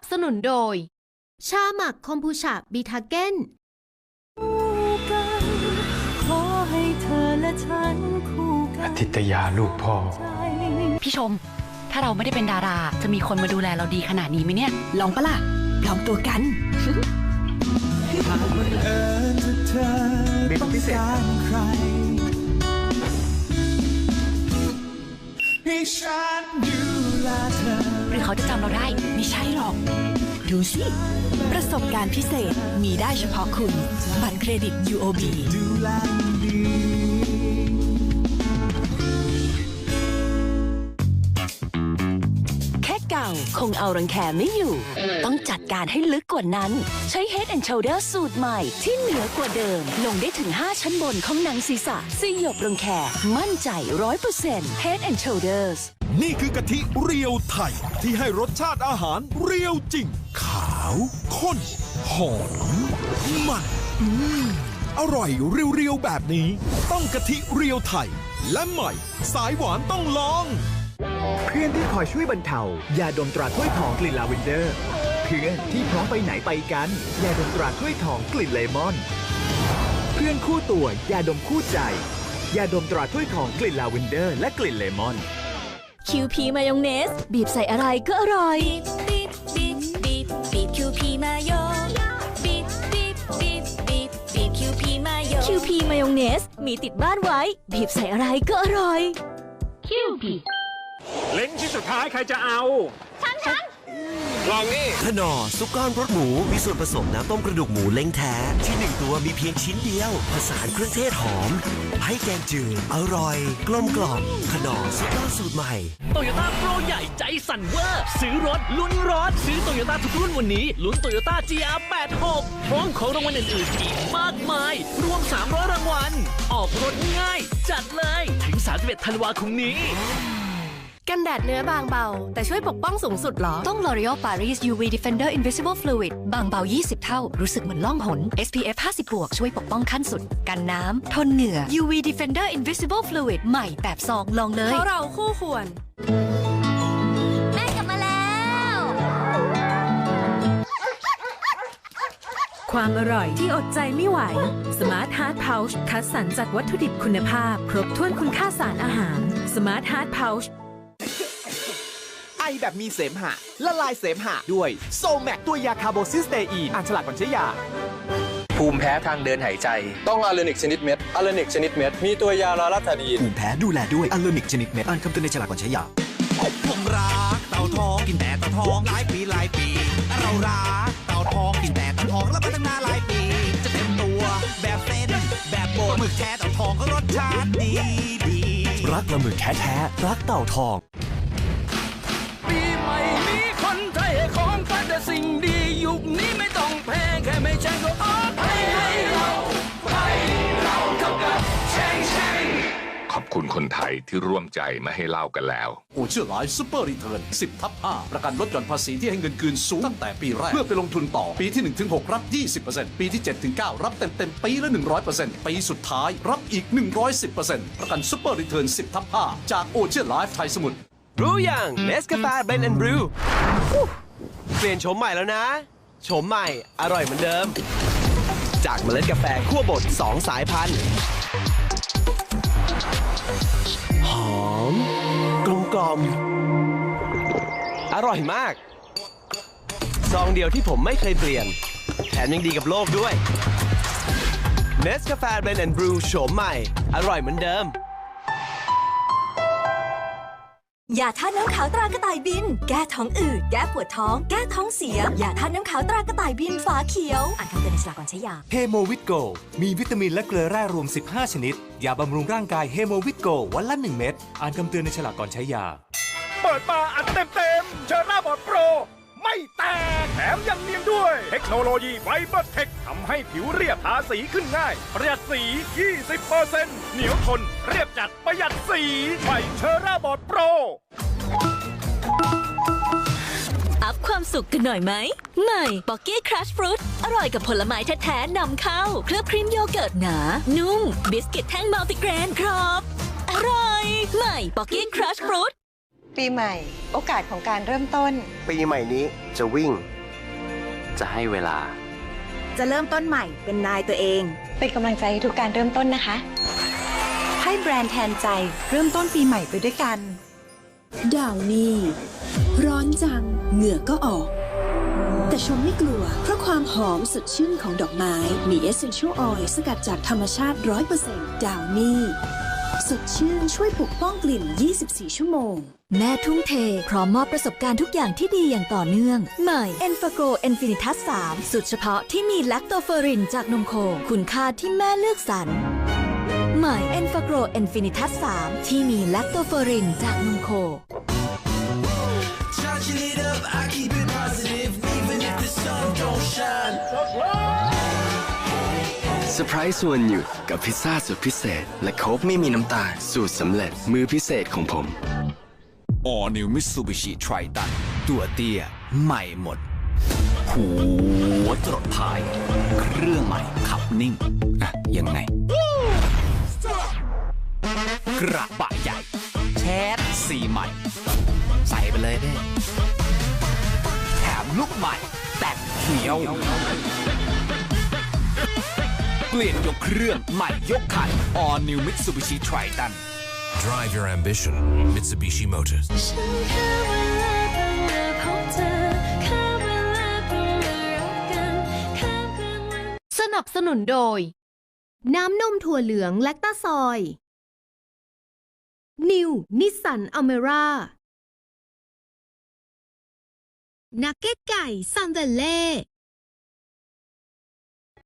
บสนุนโดย ชาหมักคอมพูชาบีทาเก้น ขอให้เธอและฉันคู่กัอนธิตยาลูกพ่อใจพี่ชม ถ้าเราไม่ได้เป็นดารา จะมีคนมาดูแลเราดีขนาดนี้ไหมเนี่ย ลองปะล่ะ ลองตัวกันต้องการใครให้ฉัน เขาจะจำเราได้ ไม่ใช่หรอก ดูสิ ประสบการณ์พิเศษมีได้เฉพาะคุณ บัตรเครดิต UOB แลดีแค่เก่าคงเอารังแคไม่อยู่ ต้องจัดการให้ลึกกว่านั้น ใช้ Head and Shoulder สูตรใหม่ที่เหนือกว่าเดิม ลงได้ถึง 5 ชั้นบนของหนังศีรษะสยบรังแคมั่นใจ 100% Head and Shoulders นี่คือกะทิเรียวไทย ที่ให้รสชาติอาหารเรียวจริง ขาวข้น หอม มันอืมอร่อยเรียวๆแบบนี้ ต้องกะทิเรียวไทย และใหม่ สายหวานต้องลอง เพื่อนที่คอยช่วยบรรเทายาดมตราถ้วยทองกลิ่นลาเวนเดอร์ เพื่อนที่พร้อมไปไหนไปกัน ยาดมตราถ้วยทองกลิ่นเลมอน เพื่อนคู่ตัวยาดมคู่ใจ ยาดมตราถ้วยทองกลิ่นลาเวนเดอร์ และกลิ่นเลมอน คิวพีมายองเนส บีบใส่อะไรก็อร่อย บีบบีบบีบบีบคิวพีมาโยบีบบีบบีบบีบบีบคิวพีมาโย QP มายองเนส มีติดบ้านไว้ บีบใส่อะไรก็อร่อยคิวพีเล้งที่สุดท้ายใครจะเอา ฉัน ลองนี่ขนอซุปก้อนรสหมู มีส่วนผสมน้ำต้มกระดูกหมูเล้งแท้ ที่หนึ่งตัวมีเพียงชิ้นเดียว ผสานเครื่องเทศหอม ให้แกงจืดอร่อย กลมกล่อมขนอซุปก้อนสูตรใหม่โตโยต้าโปรใหญ่ใจสั่นเวอร์ซื้อรถลุ้นรถซื้อโตโยต้าทุกรุ่นวันนี้ลุ้นโตโยต้า GR86 พร้อมของรางวัลอื่นๆอีกมากมาย รวม 300 รางวัลออกรถง่าย จัดเลย ถึง 31 ธันวาคมนี้ กันแดดเนื้อบางเบา แต่ช่วยปกป้องสูงสุดเหรอ ต้อง L'Oreal Paris UV Defender Invisible Fluid บางเบา 20 เท่า รู้สึกเหมือนล่องหน SPF 50บวกช่วยปกป้องขั้นสุด กันน้ำ ทนเหงื่อ UV Defender Invisible Fluid ใหม่แบบซองลองเลยเพราะเราคู่ควร แม่กลับมาแล้ว ความอร่อยที่อดใจไม่ไหว Smart Heart Pouch คัดสรรจากวัตถุดิบคุณภาพ ครบถ้วนคุณค่าสารอาหาร Smart Heart Pouch ไอ แบบมีเสมหะ ละลายเสมหะด้วยโซแมกตัวยาคาร์โบซิสเตอีนอ่านฉลากก่อนใช้ยา ภูมิแพ้ทางเดินหายใจ ต้องอะเลนิกชนิดเม็ดอะเลนิกชนิดเม็ด มีตัวยาลาลาตาดีนภูมิแพ้ดูแลด้วยอัลโลนิกชนิดเม็ดอ่านคำเตือนในฉลากก่อนใช้ยาผมรักเต่าทองกินแต่เต่าทองหลายปีหลายปี เรารักเต่าทองกินแต่เต่าทองแล้วมาตั้งนานหลายปี จะเต็มตัวแบบเส้นแบบโบดหมึกแท้เต่าทองก็รสชาติดีดีรักปลาหมึกแท้แท้ๆรักเต่าทอง ยุคนี้ไม่ต้องแพงแค่ไม่ใช่ก็โอเคให้เราให้เราเท่ากับเชงเชงขอบคุณคนไทยที่ร่วมใจมาให้เล่ากันแล้ว โอเชื่อหลายซูเปอร์รีเทิร์น 10 ทับ 5 ประกันลดหย่อนภาษีที่ให้เงินคืนสูงตั้งแต่ปีแรก เพื่อไปลงทุนต่อ ปีที่ 1 ถึง 6 รับ 20%ปีที่ 7 ถึง 9 รับเต็มเต็มๆปีละ 100%ปีสุดท้ายรับอีก 110%ประกันซูเปอร์รีเทิร์น 10 ทับ 5 จากโอเชียนไลฟ์ไทยสมุทรรู้ยังเนสกาแฟเบนแอนด์บรูเปลี่ยนโฉมใหม่แล้วนะ โฉมใหม่ อร่อยเหมือนเดิม จากเมล็ดกาแฟคั่วบด2 สายพันธุ์ หอม กลมกล่อม อร่อยมาก ซองเดียวที่ผมไม่เคยเปลี่ยน แถมยังดีกับโลกด้วยเนสกาแฟเบรนด์แอนด์บรูโฉมใหม่ อร่อยเหมือนเดิม ยาท่าตุน้ำขาวตรากระต่ายบิน แก้ท้องอืด แก้ปวดท้อง แก้ท้องเสีย ยาท่าตุน้ำขาวตรากระต่ายบินฝาเขียว อ่านคำเตือนในฉลากก่อนใช้ยา เฮโมวิตโก มีวิตามินและเกลือแร่รวม 15 ชนิด ยาบำรุงร่างกายเฮโมวิตโกวันละ 1 เม็ด อ่านคำเตือนในฉลากก่อนใช้ยา เปิดมาอัดเต็มเต็มๆเชอร่าบอดโปร ไม่แตกแถมยังเนียนด้วย เทคโนโลยีไฟเบอร์เทคทำให้ผิวเรียบทาสีขึ้นง่าย ประหยัดสี 20%เหนียวทน เรียบจัดประหยัดสีใหม่เชอร่าบอดโปร อัพความสุขกันหน่อยไหม ใหม่บ็อกกี้ครัชฟรุตอร่อยกับผลไม้แท้ๆนำเข้า เคลือบครีมโยเกิร์ตหนา นุ่ม บิสกิตแท่งมัลติเกรนครอบอร่อย ใหม่บ็อกกี้ครัชฟรุตปีใหม่ โอกาสของการเริ่มต้น ปีใหม่นี้จะวิ่ง จะให้เวลา จะเริ่มต้นใหม่เป็นนายตัวเอง เป็นกำลังใจให้ทุกการเริ่มต้นนะคะ ให้แบรนด์แทนใจ เริ่มต้นปีใหม่ไปด้วยกัน ดาวนี่ร้อนจัง เหงื่อก็ออก แต่ชมไม่กลัว เพราะความหอมสดชื่นของดอกไม้ มี Essential Oil สกัดจากธรรมชาติ 100%ดาวนี่สดชื่นช่วยปกป้องกลิ่น 24 ชั่วโมง แม่ทุ่มเท พร้อมมอบประสบการณ์ทุกอย่างที่ดีอย่างต่อเนื่อง ใหม่ e n f a g r o Infinitas 3สุดเฉพาะที่มีแลคโตเฟอรินจากนมโค คุณค่าที่แม่เลือกสรร ใหม่ e n f a g r o Infinitas 3ที่มีแลคโตเฟอรินจากนมโค Charging it up, I keep it positive, even if the sun don't shine. เซอร์ไพรส์วันหยุดกับพิซซ่าสุดพิเศษ และโค้กไม่มีน้ำตาลสูตรสำเร็จมือพิเศษของผม All New Mitsubishi Triton ตัวเตี้ย ใหม่หมด หัวจรดท้าย เครื่องใหม่ขับนิ่งอะยังไง กระบะใหญ่ แชทสีใหม่ ใส่ไปเลยเด้แถมลูกใหม่แต่งเขียว เปลี่ยนยกเครื่องใหม่ยกคัน All New Mitsubishi Triton Drive your ambition. Mitsubishi Motors. สนับสนุนโดย น้ำนมถั่วเหลืองแลคตาซอย นิวนิสสันอเมร่านักเก็ตไก่ซันเดลเล่